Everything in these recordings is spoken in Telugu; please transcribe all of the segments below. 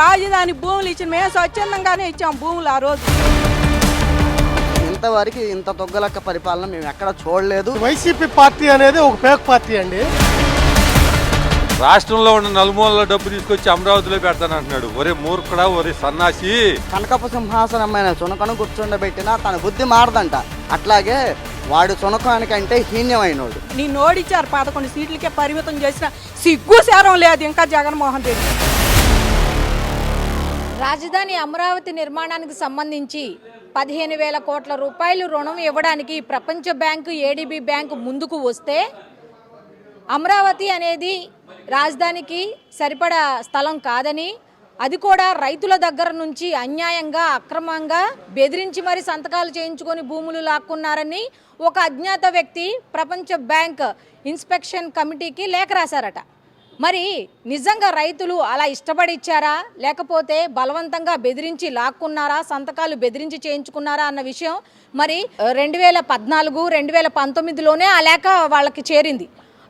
రాజధాని భూములు ఇచ్చిన మేము స్వచ్ఛందంగానే ఇచ్చాం భూములు ఆ రోజు. ఇంతవరకు ఇంత తొగ్గలక్క పరిపాలన మేము ఎక్కడ చూడలేదు. వైసీపీ పార్టీ అనేది ఒక పేక్ పార్టీ అండి. రాష్ట్రంలో ఉన్న నలుమూలల డబ్బు తీసుకొచ్చి అమరావతిలో పెడతానంటున్నాడు ఒరే మూర్ఖడా ఒరే సన్నాసి. కనకపు సింహాసనమైన చునకను కూర్చుండబెట్టినా తన బుద్ధి మారదంట. అట్లాగే వాడు చునకానికంటే హీన్యమైనోడు నీ నోడిచ్చారు పదకొండు సీట్లకే పరిమితం చేసిన సిగ్గు శారం లేదు ఇంకా జగన్మోహన్ రెడ్డి. రాజధాని అమరావతి నిర్మాణానికి సంబంధించి పదిహేను వేల కోట్ల రూపాయలు రుణం ఇవ్వడానికి ప్రపంచ బ్యాంకు ఏడీబీ బ్యాంకు ముందుకు వస్తే అమరావతి అనేది రాజధానికి సరిపడా స్థలం కాదని అది కూడా రైతుల దగ్గర నుంచి అన్యాయంగా అక్రమంగా బెదిరించి మరి సంతకాలు చేయించుకొని భూములు లాక్కున్నారని ఒక అజ్ఞాత వ్యక్తి ప్రపంచ బ్యాంక్ ఇన్స్పెక్షన్ కమిటీకి లేఖ రాశారట. మరి నిజంగా రైతులు అలా ఇష్టపడి ఇచ్చారా లేకపోతే బలవంతంగా బెదిరించి లాక్కున్నారా? సంతకాలు బెదిరించి చేయించుకున్నారా అన్న విషయం మరి రెండు వేల పద్నాలుగు రెండు వేల పంతొమ్మిదిలోనే ఆ లేఖ వాళ్ళకి చేరింది.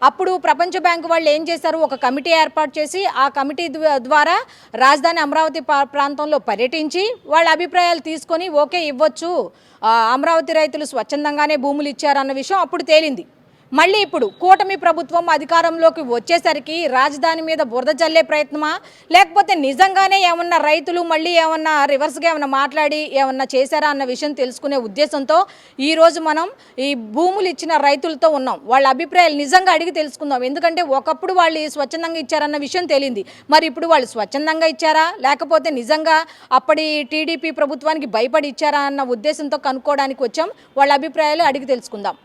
అప్పుడు ప్రపంచ బ్యాంకు వాళ్ళు ఏం చేశారు? ఒక కమిటీ ఏర్పాటు చేసి ఆ కమిటీ ద్వారా రాజధాని అమరావతి ప్రాంతంలో పర్యటించి వాళ్ళ అభిప్రాయాలు తీసుకొని ఓకే ఇవ్వచ్చు. అమరావతి రైతులు స్వచ్ఛందంగానే భూములు ఇచ్చారన్న విషయం అప్పుడు తేలింది. మళ్ళీ ఇప్పుడు కూటమి ప్రభుత్వం అధికారంలోకి వచ్చేసరికి రాజధాని మీద బురద చల్లే ప్రయత్నమా? లేకపోతే నిజంగానే ఏమన్నా రైతులు మళ్ళీ ఏమన్నా రివర్స్గా ఏమన్నా మాట్లాడి ఏమన్నా చేశారా అన్న విషయం తెలుసుకునే ఉద్దేశంతో ఈరోజు మనం ఈ భూములు ఇచ్చిన రైతులతో ఉన్నాం. వాళ్ళ అభిప్రాయాలు నిజంగా అడిగి తెలుసుకుందాం. ఎందుకంటే ఒకప్పుడు వాళ్ళు స్వచ్ఛందంగా ఇచ్చారన్న విషయం తెలియంది మరి ఇప్పుడు వాళ్ళు స్వచ్ఛందంగా ఇచ్చారా? లేకపోతే నిజంగా అప్పటి టీడీపీ ప్రభుత్వానికి భయపడి ఇచ్చారా అన్న ఉద్దేశంతో కనుక్కోవడానికి వచ్చాం. వాళ్ళ అభిప్రాయాలు అడిగి తెలుసుకుందాం.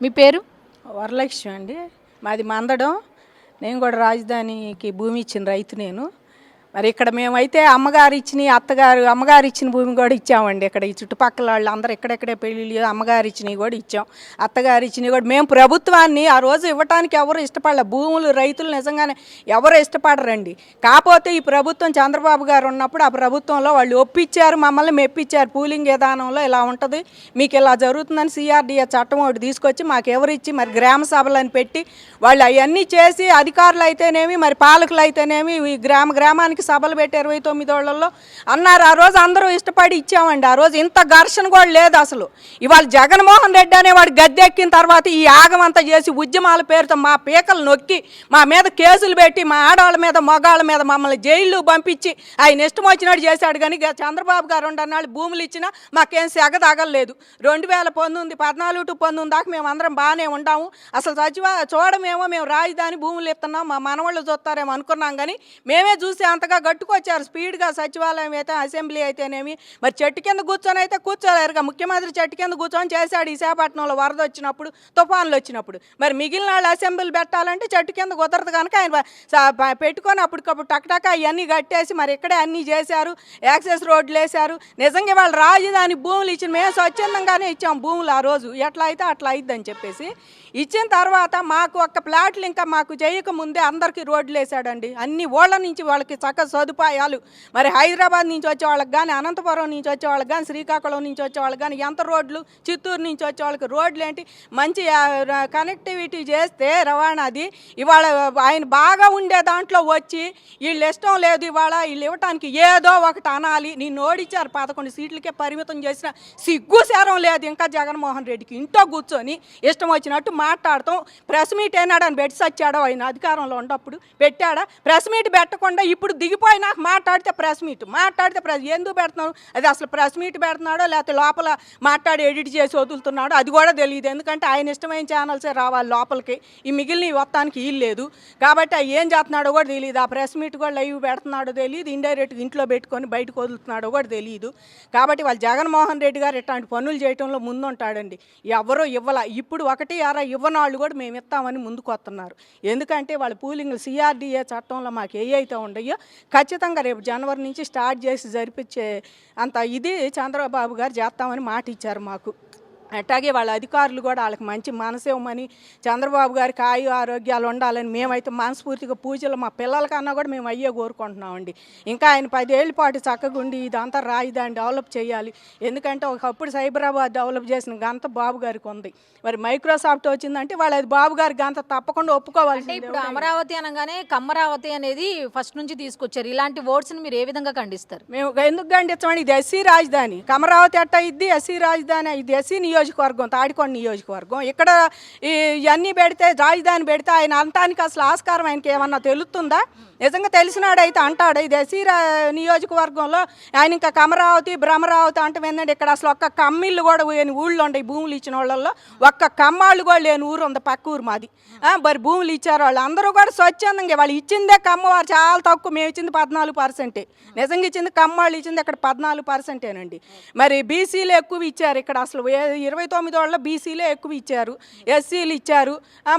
మీ పేరు? వరలక్ష్మి అండి. మాది మందడం. నేను కూడా రాజధానికి భూమి ఇచ్చిన రైతు నేను. మరి ఇక్కడ మేమైతే అమ్మగారు ఇచ్చిన అత్తగారు అమ్మగారు ఇచ్చిన భూమి కూడా ఇచ్చామండి ఇక్కడ ఈ చుట్టుపక్కల వాళ్ళు అందరు ఎక్కడెక్కడే పెళ్ళిళ్ళు అమ్మగారు ఇచ్చినవి కూడా ఇచ్చాం. అత్తగారు ఇచ్చినవి కూడా మేము ప్రభుత్వాన్ని ఆ రోజు ఇవ్వటానికి ఎవరు ఇష్టపడలే. భూములు రైతులు నిజంగానే ఎవరు ఇష్టపడరండి. కాకపోతే ఈ ప్రభుత్వం చంద్రబాబు గారు ఉన్నప్పుడు ఆ ప్రభుత్వంలో వాళ్ళు ఒప్పించారు మమ్మల్ని మెప్పించారు. పూలింగ్ విధానంలో ఇలా ఉంటుంది మీకు ఇలా జరుగుతుందని సిఆర్డీఏ చట్టం ఒకటి తీసుకొచ్చి మాకు ఎవరు ఇచ్చి మరి గ్రామ సభలను పెట్టి వాళ్ళు అవన్నీ చేసి అధికారులు అయితేనేమి మరి పాలకులు అయితేనేమి ఈ గ్రామ గ్రామానికి సభలు పెట్టి ఇరవై తొమ్మిదోళ్ళలో అన్నారు ఆ రోజు అందరూ ఇష్టపడి ఇచ్చామండి. ఆ రోజు ఇంత ఘర్షణ కూడా లేదు అసలు. ఇవాళ జగన్మోహన్ రెడ్డి అనేవాడు గద్దెక్కిన తర్వాత ఈ ఆగమంతా చేసి ఉద్యమాల పేరుతో మా పీకలు నొక్కి మా మీద కేసులు పెట్టి మా ఆడవాళ్ళ మీద మగాళ్ళ మీద మమ్మల్ని జైళ్ళు పంపించి ఆయన ఇష్టం వచ్చినట్టు చేశాడు కానీ చంద్రబాబు గారు ఉండన్నాళ్ళు భూములు ఇచ్చినా మాకేం సెగ తగలేదు రెండు వేల పంతొమ్మిది పద్నాలుగు టు పంతొమ్మిది దాకా మేము అందరం బాగానే ఉంటాము అసలు సచివ చూడమేమో మేము రాజధాని భూములు ఇస్తున్నాం మా మనవాళ్ళు చూస్తారేమో అనుకున్నాం కానీ మేమే చూసి అంతగా కట్టుకొచ్చారు. స్పీడ్గా సచివాలయం అయితే అసెంబ్లీ అయితేనేమి. మరి చెట్టు కింద కూర్చొని అయితే కూర్చోలేరుగా. ముఖ్యమంత్రి చెట్టు కింద కూర్చొని చేశాడు విశాఖపట్నంలో వరద వచ్చినప్పుడు తుఫాన్లు వచ్చినప్పుడు. మరి మిగిలిన వాళ్ళు అసెంబ్లీ పెట్టాలంటే చెట్టు కింద కుదరదు కనుక ఆయన పెట్టుకొని అప్పటికప్పుడు టక్టక అవన్నీ కట్టేసి మరి ఇక్కడే అన్నీ చేశారు. యాక్సెస్ రోడ్లు వేశారు. నిజంగా వాళ్ళు రాజధాని భూములు ఇచ్చిన మేము స్వచ్ఛందంగానే ఇచ్చాం భూములు ఆ రోజు. ఎట్లా అయితే అట్లా అయిద్దని చెప్పేసి ఇచ్చిన తర్వాత మాకు ఒక్క ప్లాట్లు ఇంకా మాకు చేయకముందే అందరికీ రోడ్లు వేసాడండి అన్ని ఓళ్ళ నుంచి వాళ్ళకి చక్క సదుపాయాలు. మరి హైదరాబాద్ నుంచి వచ్చే వాళ్ళకి కానీ అనంతపురం నుంచి వచ్చే వాళ్ళకి కానీ శ్రీకాకుళం నుంచి వచ్చే వాళ్ళకి కానీ ఎంత రోడ్లు? చిత్తూరు నుంచి వచ్చే వాళ్ళకి రోడ్లు ఏంటి? మంచి కనెక్టివిటీ చేస్తే రవాణాది ఇవాళ ఆయన బాగా ఉండే దాంట్లో వచ్చి వీళ్ళు ఇష్టం లేదు ఇవాళ వీళ్ళు ఇవ్వటానికి ఏదో ఒకటి అనాలి. నేను ఓడిచ్చారు పదకొండు సీట్లకే పరిమితం చేసిన సిగ్గు శారం లేదు. ఇంకా జగన్మోహన్ రెడ్డికి ఇంట్లో కూర్చొని ఇష్టం వచ్చినట్టు మాట్లాడతాం. ప్రెస్ మీట్ అయినాడని పెట్టి సచ్చాడో ఆయన అధికారంలో ఉన్నప్పుడు పెట్టాడా? ప్రెస్ మీట్ పెట్టకుండా ఇప్పుడు దిగిపోయి నాకు మాట్లాడితే ప్రెస్ మీట్. మాట్లాడితే ప్రెస్ ఎందుకు పెడుతున్నాను అది అసలు ప్రెస్ మీట్ పెడుతున్నాడో లేకపోతే లోపల మాట్లాడి ఎడిట్ చేసి వదులుతున్నాడో అది కూడా తెలియదు. ఎందుకంటే ఆయన ఇష్టమైన ఛానల్సే రావాలి లోపలికి. ఈ మిగిలిన వస్తానికి వీలు లేదు. కాబట్టి ఏం చేస్తున్నాడో కూడా తెలియదు. ఆ ప్రెస్ మీట్ కూడా లైవ్ పెడుతున్నాడో తెలియదు. ఇండైరెక్ట్గా ఇంట్లో పెట్టుకొని బయటకు వదులుతున్నాడో కూడా తెలియదు. కాబట్టి వాళ్ళు జగన్మోహన్ రెడ్డి గారు ఇట్లాంటి పనులు చేయటంలో ముందుంటాడండి. ఎవరో ఇవ్వాల. ఇప్పుడు ఒకటి అర ఇవ్వనాళ్ళు కూడా మేము ఇస్తామని ముందుకు వస్తున్నారు. ఎందుకంటే వాళ్ళ పూలింగ్లు సిఆర్డీఏ చట్టంలో మాకు ఏ అయితే ఉండయో ఖచ్చితంగా రేపు జనవరి నుంచి స్టార్ట్ చేసి జరిపించే అంత ఇది చంద్రబాబు గారు చేస్తామని మాట ఇచ్చారు మాకు. అట్లాగే వాళ్ళ అధికారులు కూడా వాళ్ళకి మంచి మనసు ఇవ్వమని చంద్రబాబు గారికి ఆయు ఆరోగ్యాలు ఉండాలని మేమైతే మనస్ఫూర్తిగా పూజలు మా పిల్లలకన్నా కూడా మేము అయ్యే కోరుకుంటున్నామండి. ఇంకా ఆయన పదేళ్ళ పాటు చక్కగా ఉండి ఇదంతా రాజధాని డెవలప్ చేయాలి. ఎందుకంటే ఒకప్పుడు సైబరాబాద్ డెవలప్ చేసిన గంత బాబు గారికి ఉంది. మరి మైక్రోసాఫ్ట్ వచ్చిందంటే వాళ్ళు అది బాబు గారి గంత తప్పకుండా అంటే ఒప్పుకోవాల్సింది ఇప్పుడు అమరావతి అనగానే కమ్మరావతి అనేది ఫస్ట్ నుంచి తీసుకొచ్చారు. ఇలాంటి వర్డ్స్ని మీరు ఏ విధంగా ఖండిస్తారు? మేము ఎందుకు గండించమని ఇది ఎస్సీ రాజధాని. కమరావతి అట్ట ఇది ఎస్సీ రాజధాని. ఇది ఎస్సీ నియోజకవర్గం తాడికొండ నియోజకవర్గం. ఇక్కడ ఇవన్నీ పెడితే రాజధాని పెడితే ఆయన అంతానికి అసలు ఆస్కారం ఆయనకి ఏమన్నా తెలుస్తుందా? నిజంగా తెలిసినాడైతే అంటాడు. ఇది ఎసీరా నియోజకవర్గంలో ఆయన ఇంకా కమరావతి భ్రమరావతి అంటే ఏంటంటే ఇక్కడ అసలు ఒక్క కమ్మిళ్ళు కూడా లేని ఊళ్ళో ఉండే భూములు ఇచ్చిన వాళ్ళల్లో ఒక్క కమ్మాళ్ళు కూడా లేని ఊరు ఉంది పక్క ఊరు మాది మరి భూములు ఇచ్చారు వాళ్ళు. అందరూ కూడా స్వచ్ఛందంగా వాళ్ళు ఇచ్చిందే కమ్మవారు చాలా తక్కువ. మేము ఇచ్చింది పద్నాలుగు పర్సెంటే. నిజంగా ఇచ్చింది కమ్మాళ్ళు ఇచ్చింది ఇక్కడ పద్నాలుగు పర్సెంటేనండి. మరి బీసీలు ఎక్కువ ఇచ్చారు ఇక్కడ అసలు ఏ- ఇరవై తొమ్మిది వాళ్ళ బీసీలే ఎక్కువ ఇచ్చారు. ఎస్సీలు ఇచ్చారు.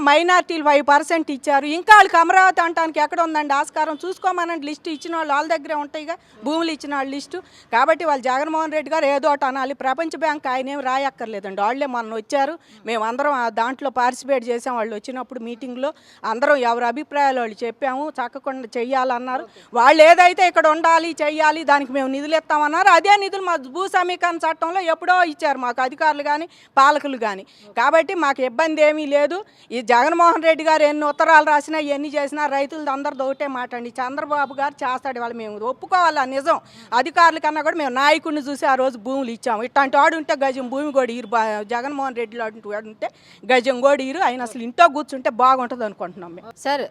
మైనార్టీలు ఫైవ్ పర్సెంట్ ఇచ్చారు. ఇంకా వాళ్ళకి అమరావతి అంటానికి ఎక్కడ ఉందండి ఆస్కారం? చూసుకోమనండి లిస్ట్. ఇచ్చిన వాళ్ళు వాళ్ళ దగ్గరే ఉంటాయిగా. భూములు ఇచ్చిన వాళ్ళ లిస్టు. కాబట్టి వాళ్ళు జగన్మోహన్ రెడ్డి గారు ఏదో ఒకటి అనాలి. ప్రపంచ బ్యాంక్ ఆయన ఏం రాయక్కర్లేదండి. వాళ్ళే మొన్న వచ్చారు. మేము అందరం దాంట్లో పార్టిసిపేట్ చేసాం. వాళ్ళు వచ్చినప్పుడు మీటింగ్లో అందరం ఎవరి అభిప్రాయాలు వాళ్ళు చెప్పాము. చక్కకుండా చెయ్యాలన్నారు. వాళ్ళు ఏదైతే ఇక్కడ ఉండాలి చెయ్యాలి దానికి మేము నిధులు ఇస్తామన్నారు. అదే నిధులు మా భూ సమీకరణ చట్టంలో ఎప్పుడో ఇచ్చారు. మాకు అధికారులు కానీ పాలకులు కానీ. కాబట్టి మాకు ఇబ్బంది ఏమీ లేదు. ఈ జగన్మోహన్ రెడ్డి గారు ఎన్ని ఉత్తరాలు రాసినా ఎన్ని చేసినా రైతులది అందరిది ఒకటే మాట అండి. చంద్రబాబు గారు చేస్తాడు వాళ్ళు మేము. ఒప్పుకోవాలి? నిజం. అధికారుల కన్నా కూడా మేము నాయకుడిని చూసి ఆ రోజు భూములు ఇచ్చాము. ఇట్లాంటి వాడు ఉంటే గజం భూమి కూడా ఇరు జగన్మోహన్ రెడ్డి లాంటి వాడు ఉంటే గజం కూడా ఇరు ఆయన అసలు ఇంట్లో కూర్చుంటే బాగుంటుంది అనుకుంటున్నాం మేము. సార్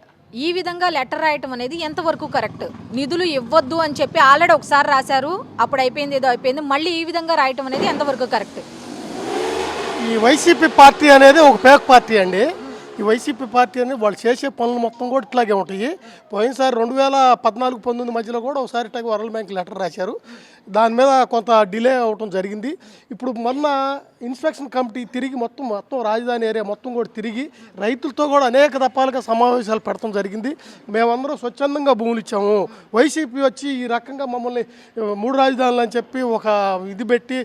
ఈ విధంగా లెటర్ రాయటం అనేది ఎంతవరకు కరెక్ట్? నిధులు ఇవ్వద్దు అని చెప్పి ఆల్రెడీ ఒకసారి రాశారు. అప్పుడు అయిపోయింది ఏదో అయిపోయింది. మళ్ళీ ఈ విధంగా రాయటం అనేది ఎంతవరకు కరెక్ట్? ఈ వైసీపీ పార్టీ అనేది ఒక పేక్ పార్టీ అండి. ఈ వైసీపీ పార్టీ అనేది వాళ్ళు చేసే పనులు మొత్తం కూడా ఇట్లాగే ఉంటాయి. పోయినసారి రెండు వేల పద్నాలుగు పంతొమ్మిది మధ్యలో కూడా ఒకసారి ఇట్లాగే వరల్డ్ బ్యాంక్ లెటర్ రాశారు. దాని మీద కొంత డిలే అవటం జరిగింది. ఇప్పుడు మొన్న ఇన్స్పెక్షన్ కమిటీ తిరిగి మొత్తం మొత్తం రాజధాని ఏరియా మొత్తం కూడా తిరిగి రైతులతో కూడా అనేక దఫాలుగా సమావేశాలు పెడతాం జరిగింది. మేమందరం స్వచ్ఛందంగా భూములు ఇచ్చాము. వైసీపీ వచ్చి ఈ రకంగా మమ్మల్ని మూడు రాజధానులు అని చెప్పి ఒక ఇది పెట్టి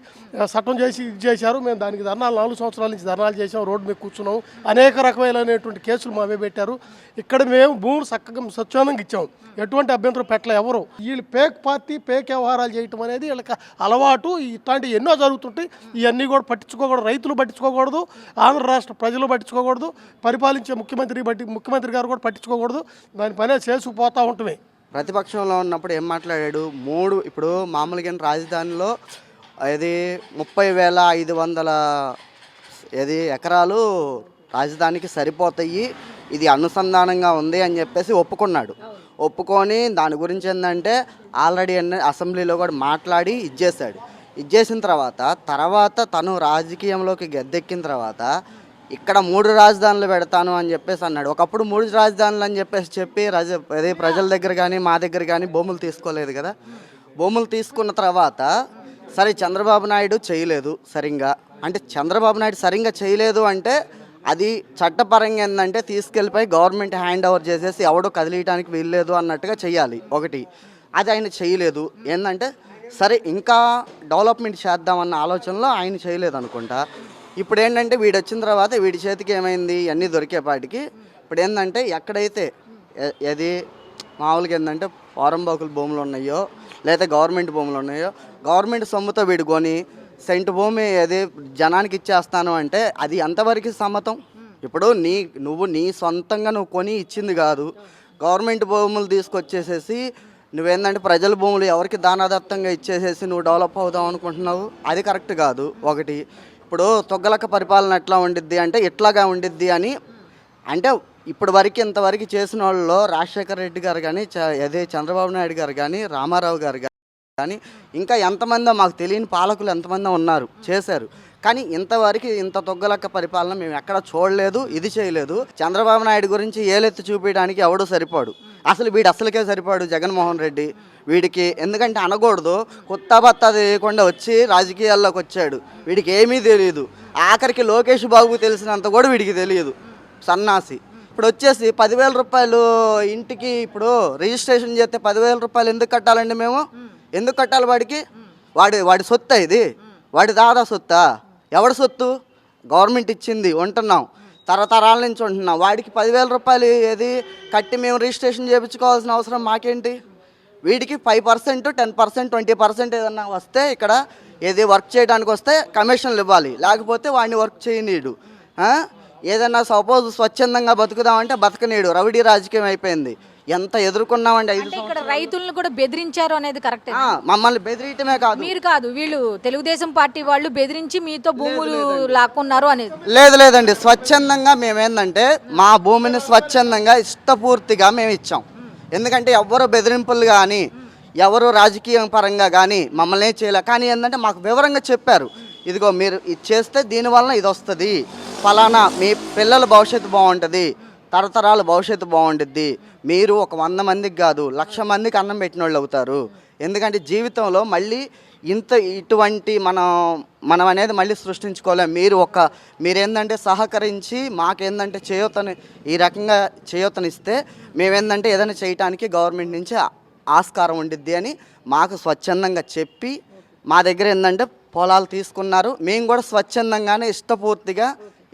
చట్టం చేసి ఇది చేశారు. మేము దానికి ధర్నాలు నాలుగు సంవత్సరాల నుంచి ధర్నాలు చేసాం రోడ్డు మీద కూర్చున్నాం. అనేక రకమైన అనేటువంటి కేసులు మావే పెట్టారు. ఇక్కడ మేము భూములు చక్కగా స్వచ్ఛందంగా ఇచ్చాము ఎటువంటి అభ్యంతరం పెట్టలే ఎవరు. వీళ్ళు పేక్ పార్టీ పేక్ వ్యవహారాలు చేయటం అనేది వీళ్ళకి అలవాటు. ఇట్లాంటి ఎన్నో జరుగుతుంటాయి. ఇవన్నీ కూడా పట్టించుకోకూడదు. రైతులు పట్టించుకోకూడదు. ఆంధ్ర రాష్ట్ర ప్రజలు పట్టించుకోకూడదు. పరిపాలించే ముఖ్యమంత్రి బట్టి ముఖ్యమంత్రి గారు కూడా పట్టించుకోకూడదు. దాని పనే చేసుకుపోతూ ఉంటమే. ప్రతిపక్షంలో ఉన్నప్పుడు ఏం మాట్లాడాడు? మూడు ఇప్పుడు మామూలుగా రాజధానిలో ఇది ముప్పై వేల ఐదు వందల ఇది ఎకరాలు రాజధానికి సరిపోతాయి ఇది అనుసంధానంగా ఉంది అని చెప్పేసి ఒప్పుకున్నాడు. ఒప్పుకొని దాని గురించి ఏంటంటే ఆల్రెడీ అన్ని అసెంబ్లీలో కూడా మాట్లాడి ఇచ్చేసాడు ఇచ్చేసిన తర్వాత తర్వాత తను రాజకీయంలోకి గద్దెక్కిన తర్వాత ఇక్కడ మూడు రాజధానులు పెడతాను అని చెప్పేసి అన్నాడు. ఒకప్పుడు మూడు రాజధానులు అని చెప్పేసి చెప్పి రజ అదే ప్రజల దగ్గర కానీ మా దగ్గర కానీ భూములు తీసుకోలేదు కదా. భూములు తీసుకున్న తర్వాత సరే చంద్రబాబు నాయుడు చేయలేదు సరిగ్గా. అంటే చంద్రబాబు నాయుడు సరిగ్గా చేయలేదు అంటే అది చట్టపరంగా ఏంటంటే తీసుకెళ్ళిపోయి గవర్నమెంట్ హ్యాండ్ ఓవర్ చేసేసి ఎవడో కదిలియటానికి వీల్లేదు అన్నట్టుగా చేయాలి ఒకటి. అది ఆయన చేయలేదు ఏంటంటే సరే ఇంకా డెవలప్మెంట్ చేద్దామన్న ఆలోచనలో ఆయన చేయలేదు అనుకుంటా. ఇప్పుడు ఏంటంటే వీడు వచ్చిన తర్వాత వీడి చేతికి ఏమైంది? అన్నీ దొరికేపాటికి ఇప్పుడు ఏంటంటే ఎక్కడైతే ఏది మామూలుగా ఏంటంటే వారంబాకుల భూములు ఉన్నాయో లేదా గవర్నమెంట్ భూములు ఉన్నాయో గవర్నమెంట్ సొమ్ముతో వీడు కొని సెంటు భూమి అది జనానికి ఇచ్చేస్తాను అంటే అది ఎంతవరకు సమ్మతం? ఇప్పుడు నీ నువ్వు నీ సొంతంగా నువ్వు కొని ఇచ్చింది కాదు. గవర్నమెంట్ భూములు తీసుకొచ్చేసేసి నువ్వేందంటే ప్రజల భూములు ఎవరికి దానాదత్తంగా ఇచ్చేసేసి నువ్వు డెవలప్ అవుదాం అనుకుంటున్నావు? అది కరెక్ట్ కాదు. ఒకటి ఇప్పుడు తొగ్గలక పరిపాలన ఎట్లా ఉండిద్ది అంటే ఇట్లాగా ఉండిద్ది అని అంటే ఇప్పుడు వరకు ఇంతవరకు చేసిన వాళ్ళలో రాజశేఖర రెడ్డి గారు కానీ చ- అదే చంద్రబాబు నాయుడు గారు కానీ రామారావు గారు కానీ ఇంకా ఎంతమందో మాకు తెలియని పాలకులు ఎంతమందో ఉన్నారు చేశారు. కానీ ఇంతవరకు ఇంత తొగ్గలక్క పరిపాలన మేము ఎక్కడ చూడలేదు ఇది చేయలేదు. చంద్రబాబు నాయుడు గురించి ఏలెత్తి చూపించడానికి ఎవడో సరిపోడు. అసలు వీడు అసలుకే సరిపోడు జగన్మోహన్ రెడ్డి వీడికి. ఎందుకంటే అనకూడదు కొత్త బత్త తెలియకుండా వచ్చి రాజకీయాల్లోకి వచ్చాడు. వీడికి ఏమీ తెలియదు ఆఖరికి లోకేష్ బాబు తెలిసినంత కూడా వీడికి తెలియదు. సన్నాసి. ఇప్పుడు వచ్చేసి పదివేల రూపాయలు ఇంటికి ఇప్పుడు రిజిస్ట్రేషన్ చేస్తే పదివేల రూపాయలు ఎందుకు కట్టాలండి మేము? ఎందుకు కట్టాలి వాడికి? వాడి వాడి సొత్తా ఇది. వాడి దాదా సొత్తా? ఎవరి సొత్తు? గవర్నమెంట్ ఇచ్చింది ఉంటున్నాం. తరతరాల నుంచి ఉంటున్నాం. వాడికి పదివేల రూపాయలు ఏది కట్టి మేము రిజిస్ట్రేషన్ చేయించుకోవాల్సిన అవసరం మాకేంటి? వీడికి five percent ten percent twenty percent ఏదన్నా వస్తే ఇక్కడ ఏది వర్క్ చేయడానికి వస్తే కమిషన్లు ఇవ్వాలి. లేకపోతే వాడిని వర్క్ చేయనీడు ఆ? ఏదన్నా సపోజ్ స్వచ్ఛందంగా బతుకుదామంటే బతకనీడు. రౌడీ రాజకీయం అయిపోయింది. ఎంత ఎదుర్కొన్నామండి ఐదు అంటే ఇక్కడ రైతులను కూడా బెదిరించారు అనేది కరెక్ట్ ఆ, మమ్మల్ని బెదిరియటమే కాదు. మీరు కాదు వీళ్ళు తెలుగుదేశం పార్టీ వాళ్ళు బెదిరించి మీతో భూములు లాక్కున్నారు అనేది. లేదు లేదండి. స్వచ్ఛందంగా మేమేందంటే మా భూమిని స్వచ్ఛందంగా ఇష్టపూర్తిగా మేము ఇచ్చాం ఎందుకంటే ఎవరు బెదిరింపులు కానీ ఎవరు రాజకీయ పరంగా కానీ మమ్మల్ని ఏం చేయలే. కానీ ఏంటంటే మాకు వివరంగా చెప్పారు. ఇదిగో మీరు ఇది చేస్తే దీనివల్ల ఇది వస్తుంది. ఫలానా మీ పిల్లల భవిష్యత్తు బాగుంటుంది తరతరాల భవిష్యత్తు బాగుంటుంది మీరు ఒక వంద మందికి కాదు లక్ష మందికి అన్నం పెట్టిన వాళ్ళు అవుతారు. ఎందుకంటే జీవితంలో మళ్ళీ ఇంత ఇటువంటి మనం మనం అనేది మళ్ళీ సృష్టించుకోలేం. మీరు ఒక మీరేందంటే సహకరించి మాకేందంటే చేయూతని ఈ రకంగా చేయూతనిస్తే మేమేందంటే ఏదైనా చేయటానికి గవర్నమెంట్ నుంచి ఆస్కారం ఉండిద్ది అని మాకు స్వచ్ఛందంగా చెప్పి మా దగ్గర ఏంటంటే పొలాలు తీసుకున్నారు. మేము కూడా స్వచ్ఛందంగానే ఇష్టపూర్తిగా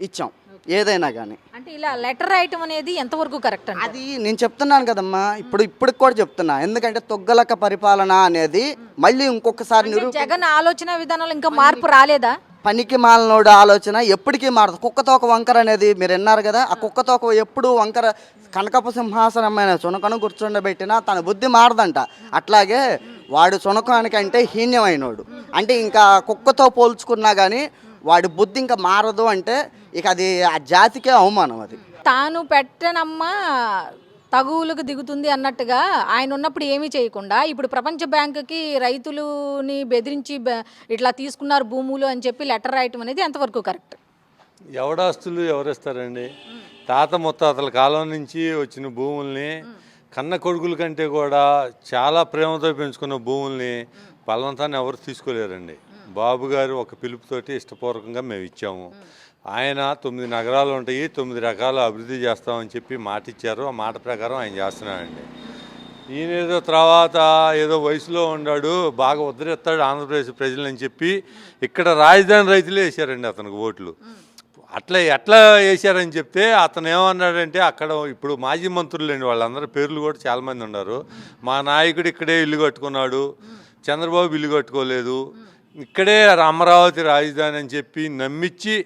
ఇచ్చాం. ఏదైనా కానీ అంటే ఇలా లెటర్ రాయటం అనేది ఎంతవరకు కరెక్ట్ అండి అది నేను చెప్తున్నాను కదమ్మా ఇప్పుడు ఇప్పటికి కూడా చెప్తున్నా. ఎందుకంటే తొగ్గలక పరిపాలన అనేది మళ్ళీ ఇంకొకసారి నిరూ జగన్ ఆలోచన విధానంలో ఇంకా మార్పు రాలేదా? పనికి మాలనోడు ఆలోచన ఎప్పటికీ మారదు. కుక్కతోక వంకర అనేది మీరు విన్నారు కదా ఆ కుక్కతోక ఎప్పుడు వంకర కనకపు సింహాసనమైన చునకను కూర్చుండబెట్టినా తన బుద్ధి మారదంట. అట్లాగే వాడు చునకానికంటే హీన్యమైనోడు. అంటే ఇంకా కుక్కతో పోల్చుకున్నా కానీ వాడి బుద్ధి ఇంకా మారదు అంటే ఇక అది ఆ జాతికే అవమానం అది. తాను పెట్టనమ్మ తగువులకు దిగుతుంది అన్నట్టుగా ఆయన ఉన్నప్పుడు ఏమీ చేయకుండా ఇప్పుడు ప్రపంచ బ్యాంకుకి రైతులని బెదిరించి బె- ఇట్లా తీసుకున్నారు భూములు అని చెప్పి లెటర్ రాయటం అనేది ఎంతవరకు కరెక్ట్? ఎవడాస్తులు ఎవరిస్తారండి? తాత ముత్తాతల కాలం నుంచి వచ్చిన భూముల్ని కన్న కొడుకుల కంటే కూడా చాలా ప్రేమతో పెంచుకున్న భూముల్ని బలవంతాన్ని ఎవరు తీసుకోలేరండి. బాబు గారు ఒక పిలుపుతోటి ఇష్టపూర్వకంగా మేము ఇచ్చాము. ఆయన తొమ్మిది నగరాలు ఉంటాయి తొమ్మిది రకాల అభివృద్ధి చేస్తామని చెప్పి మాట ఇచ్చారు ఆ మాట ప్రకారం ఆయన చేస్తున్నాడండి. ఈయన ఏదో తర్వాత ఏదో వయసులో ఉన్నాడు బాగా ఉద్ధరిస్తాడు ఆంధ్రప్రదేశ్ ప్రజలని చెప్పి ఇక్కడ రాజధాని రైతులే వేశారండి అతనికి ఓట్లు. అట్లా ఎట్లా వేశారని చెప్తే అతను ఏమన్నాడంటే అక్కడ ఇప్పుడు మాజీ మంత్రులు అండి వాళ్ళందరూ పేర్లు కూడా చాలామంది ఉన్నారు. మా నాయకుడు ఇక్కడే ఇల్లు కట్టుకున్నాడు. చంద్రబాబు బిల్లు కట్టుకోలేదు. ఇక్కడే అమరావతి రాజధాని అని చెప్పి నమ్మించి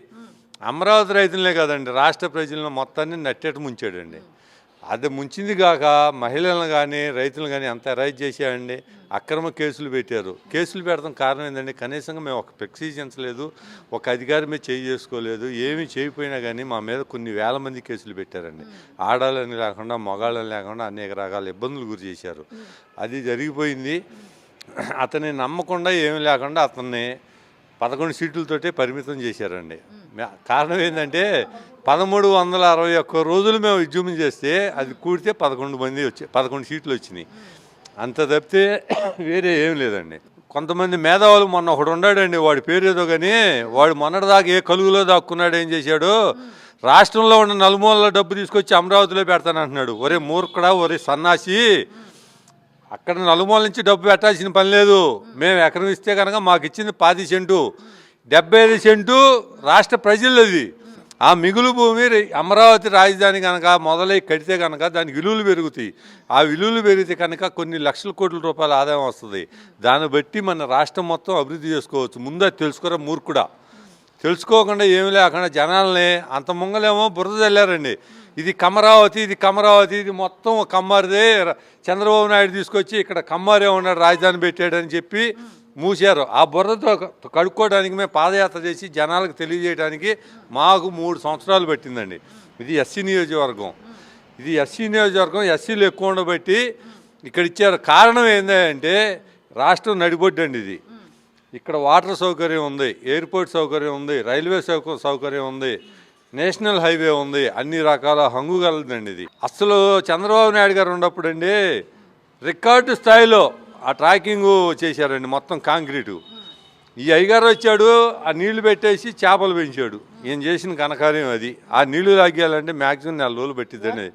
అమరావతి రైతులనే కదండి రాష్ట్ర ప్రజలను మొత్తాన్ని నట్టేట ముంచాడండి. అది ముంచింది కాక మహిళలను కానీ రైతులను కానీ అంత అరైజ్ చేశాడండి అక్రమ కేసులు పెట్టారు. కేసులు పెడతాం కారణం ఏంటంటే కనీసంగా మేము ఒక ప్రక్షించలేదు ఒక అధికారి మీద చేయి చేసుకోలేదు ఏమీ చేయకపోయినా కానీ మా మీద కొన్ని వేల మంది కేసులు పెట్టారండి. ఆడాలని లేకుండా మగాళ్ళని లేకుండా అనేక రకాల ఇబ్బందులు గురి చేశారు. అది జరిగిపోయింది. అతన్ని నమ్మకుండా ఏమీ లేకుండా అతన్ని పదకొండు సీట్లతోటే పరిమితం చేశారండి. కారణం ఏంటంటే పదమూడు వందల అరవై ఒక్క రోజులు మేము ఉద్యమం చేస్తే అది కూడితే పదకొండు మంది వచ్చి పదకొండు సీట్లు వచ్చినాయి. అంత తప్పితే వేరే ఏం లేదండి. కొంతమంది మేధావులు మొన్న ఒకడు ఉన్నాడండి వాడి పేరు ఏదో కానీ వాడు మొన్నటిదాకా ఏ కలుగులో దాక్కున్నాడు ఏం చేశాడు? రాష్ట్రంలో ఉన్న నలుమూలల డబ్బు తీసుకొచ్చి అమరావతిలో పెడతానంటున్నాడు. ఒరే మూర్ఖడా ఒరే సన్నాసి అక్కడ నలుమూల నుంచి డబ్బు పెట్టాల్సిన పని లేదు. మేము ఎకరం ఇస్తే కనుక మాకు ఇచ్చింది పాతి సెంటు. డెబ్బై ఐదు సెంటు రాష్ట్ర ప్రజలది. ఆ మిగులు భూమి అమరావతి రాజధాని కనుక మొదలై కడితే కనుక దానికి విలువలు పెరుగుతాయి. ఆ విలువలు పెరిగితే కనుక కొన్ని లక్షల కోట్ల రూపాయల ఆదాయం వస్తుంది. దాన్ని బట్టి మన రాష్ట్రం మొత్తం అభివృద్ధి చేసుకోవచ్చు. ముందే తెలుసుకోరా మూర్ఖుడా. తెలుసుకోకుండా ఏమి లేకుండా జనాల్ని అంత ముంగలేమో బురద చల్లారండి ఇది కమరావతి ఇది కమరావతి ఇది మొత్తం కమ్మారిదే. చంద్రబాబు నాయుడు తీసుకొచ్చి ఇక్కడ కమ్మారే ఉన్నాడు రాజధాని పెట్టాడని చెప్పి మూసారు ఆ బుర్రతో కడుక్కోవడానికి మేము పాదయాత్ర చేసి జనాలకు తెలియజేయడానికి మాకు మూడు సంవత్సరాలు పట్టిందండి. ఇది ఎస్సీ నియోజకవర్గం. ఇది ఎస్సీ నియోజకవర్గం ఎస్సీలు ఎక్కువ ఉండబట్టి ఇక్కడ ఇచ్చారు. కారణం ఏంటంటే రాష్ట్రం నడిబొడ్డండి ఇది. ఇక్కడ వాటర్ సౌకర్యం ఉంది ఎయిర్పోర్ట్ సౌకర్యం ఉంది రైల్వే సౌకర్యం ఉంది. నేషనల్ హైవే ఉంది. అన్ని రకాల హంగు కలదండి ఇది అసలు చంద్రబాబు నాయుడు గారు ఉన్నప్పుడు అండి రికార్డు స్థాయిలో ఆ ట్రాకింగ్ చేశారండి మొత్తం కాంక్రీటు. ఈ అయ్యగారు వచ్చాడు ఆ నీళ్ళు పెట్టేసి చేపలు పెంచాడు. ఈయన చేసిన కనకార్యం అది. ఆ నీళ్ళు లాగేయాలంటే మ్యాక్సిమం నెల రోజులు పెట్టిద్దండి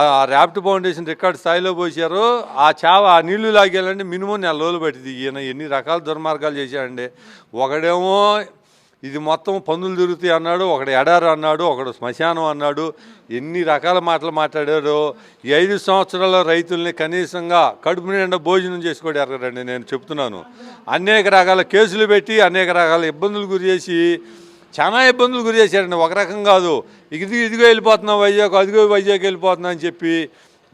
ఆ ర్యాప్ట్ ఫౌండేషన్ రికార్డ్ స్థాయిలో పోసారు. ఆ చావ ఆ నీళ్ళు లాగేయాలంటే మినిమం నెల రోజులు పట్టింది ఈయన ఎన్ని రకాల దుర్మార్గాలు చేశాడండి. ఒకడేమో ఇది మొత్తం పనులు తిరుగుతాయి అన్నాడు ఒకడు ఎడారు అన్నాడు ఒకడు శ్మశానం అన్నాడు. ఎన్ని రకాల మాటలు మాట్లాడారో. ఈ ఐదు సంవత్సరాల రైతుల్ని కనీసంగా కడుపు నిండా భోజనం చేసుకోడు ఎరగడండి నేను చెప్తున్నాను. అనేక రకాల కేసులు పెట్టి అనేక రకాల ఇబ్బందులు గురి చేసి చాలా ఇబ్బందులు గురి చేశారండి. ఒక రకం కాదు. ఇది ఇదిగో వెళ్ళిపోతున్నాం వైజాగ్ అదిగో వైజాగ్ వెళ్ళిపోతున్నా అని చెప్పి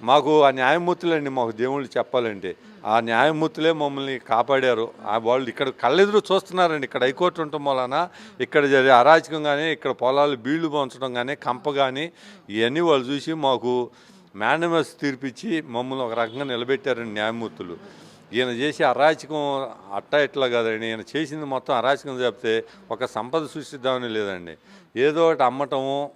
మాకు ఆ న్యాయమూర్తులండి మాకు దేవుళ్ళు చెప్పాలంటే. ఆ న్యాయమూర్తులే మమ్మల్ని కాపాడారు. ఆ వాళ్ళు ఇక్కడ కళ్ళెదురు చూస్తున్నారండి. ఇక్కడ హైకోర్టు ఉండటం వలన ఇక్కడ జరిగే అరాచకం కానీ ఇక్కడ పొలాలు బీళ్ళు పంచడం కానీ కంప కానీ ఇవన్నీ వాళ్ళు చూసి మాకు మేనమస్ తీర్పిచ్చి మమ్మల్ని ఒక రకంగా నిలబెట్టారండి న్యాయమూర్తులు. ఈయన చేసే అరాచకం అట్టా ఇట్లా కాదండి. ఈయన చేసింది మొత్తం అరాచకం చెప్తే ఒక సంపద సృష్టిద్దామని లేదండి. ఏదో ఒకటి అమ్మటము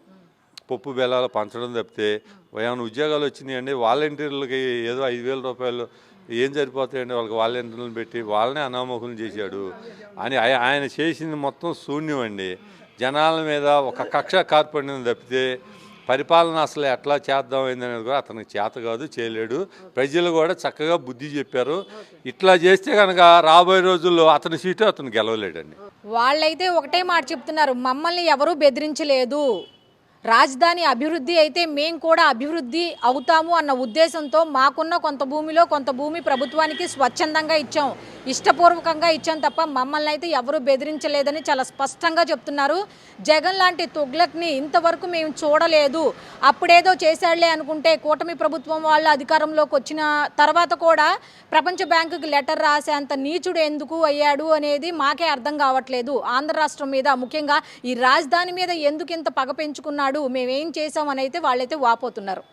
పప్పు బెల్లాలు పంచడం తప్పితే ఏమైనా ఉద్యోగాలు వచ్చినాయండి? వాలంటీర్లకి ఏదో ఐదు వేల రూపాయలు ఏం సరిపోతాయండి? వాళ్ళకి వాలంటీర్లను పెట్టి వాళ్ళనే అనామకులు చేశాడు. అని ఆయ- ఆయన చేసింది మొత్తం శూన్యం అండి. జనాల మీద ఒక కక్ష కార్పణ్యం తప్పితే పరిపాలన అసలు ఎట్లా చేద్దాం అనేది కూడా అతనికి చేత కాదు చేయలేడు. ప్రజలు కూడా చక్కగా బుద్ధి చెప్పారు. ఇట్లా చేస్తే కనుక రాబోయే రోజుల్లో అతని సీటు అతను గెలవలేడండి. వాళ్ళైతే ఒకటే మాట చెప్తున్నారు మమ్మల్ని ఎవరూ బెదిరించలేదు. రాజధాని అభివృద్ధి అయితే మేము కూడా అభివృద్ధి అవుతాము అన్న ఉద్దేశంతో మాకున్న కొంత భూమిలో కొంత భూమి ప్రభుత్వానికి స్వచ్ఛందంగా ఇచ్చాం. ఇష్టపూర్వకంగా ఇచ్చాం తప్ప మమ్మల్ని అయితే ఎవరు బెదిరించలేదని చాలా స్పష్టంగా చెప్తున్నారు. జగన్ లాంటి తుగ్లక్ని ఇంతవరకు మేము చూడలేదు. అప్పుడేదో చేశాడులే అనుకుంటే కూటమి ప్రభుత్వం వాళ్ళు అధికారంలోకి వచ్చిన తర్వాత కూడా ప్రపంచ బ్యాంకుకి లెటర్ రాసేంత నీచుడు ఎందుకు అయ్యాడు అనేది మాకే అర్థం కావట్లేదు. ఆంధ్ర రాష్ట్రం మీద ముఖ్యంగా ఈ రాజధాని మీద ఎందుకు ఇంత పగ పెంచుకున్నాడు? మేమేం చేసామని అయితే వాళ్ళైతే వాపోతున్నారు.